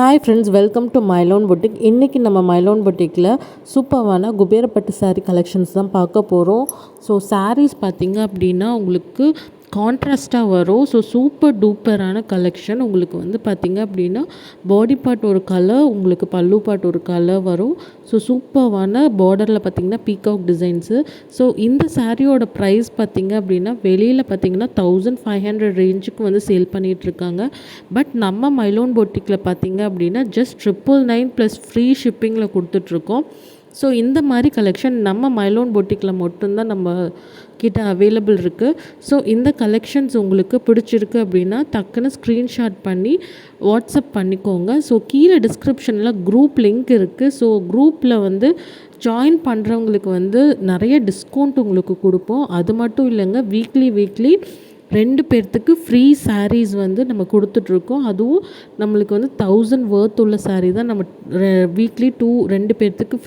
Hi friends welcome to Mylon boutique இன்றைக்கி நம்ம மைலோன் பொட்டிக்கில் சூப்பரான குபேரப்பட்டு சாரீ கலெக்ஷன்ஸ் தான் பார்க்க போகிறோம் ஸோ சாரீஸ் பார்த்தீங்க அப்படின்னா உங்களுக்கு கான்ட்ராஸ்ட்டாக வரும். ஸோ சூப்பர் டூப்பரான கலெக்ஷன் உங்களுக்கு வந்து பார்த்திங்க அப்படின்னா பாடி பார்ட் ஒரு கலர் உங்களுக்கு பல்லு பார்ட் ஒரு கலர் வரும். ஸோ சூப்பரான பார்டரில் பார்த்தீங்கன்னா பீகாக் டிசைன்ஸு ஸோ இந்த சாரியோட ப்ரைஸ் பார்த்திங்க அப்படின்னா வெளியில் பார்த்தீங்கன்னா தௌசண்ட் ஃபைவ் ஹண்ட்ரட் ரேஞ்சுக்கு வந்து சேல் பண்ணிகிட்ருக்காங்க பட் நம்ம மைலோன் பொட்டிக்கில் பார்த்தீங்க அப்படின்னா just triple nine plus free ஷிப்பிங்கில் கொடுத்துட்ருக்கோம் ஸோ இந்த மாதிரி கலெக்ஷன் நம்ம மைலோன் பொட்டிக்கில் மட்டும்தான் நம்ம கிட்ட அவைலபிள் இருக்குது ஸோ இந்த கலெக்ஷன்ஸ் உங்களுக்கு பிடிச்சிருக்கு அப்படின்னா டக்குன்னு ஸ்க்ரீன்ஷாட் பண்ணி வாட்ஸ்அப் பண்ணிக்கோங்க. ஸோ கீழே டிஸ்கிரிப்ஷனில் குரூப் லிங்க் இருக்குது ஸோ குரூப்பில் வந்து ஜாயின் பண்ணுறவங்களுக்கு வந்து நிறைய டிஸ்கவுண்ட் உங்களுக்கு கொடுப்போம். அது மட்டும் இல்லைங்க வீக்லி வீக்லி ரெண்டு பேர்த்துக்கு ஃப்ரீ சாரீஸ் வந்து நம்ம கொடுத்துட்ருக்கோம். அதுவும் நம்மளுக்கு வந்து தௌசண்ட் worth உள்ள சாரீ தான் நம்ம வீக்லி டூ ரெண்டு பேர்த்துக்கு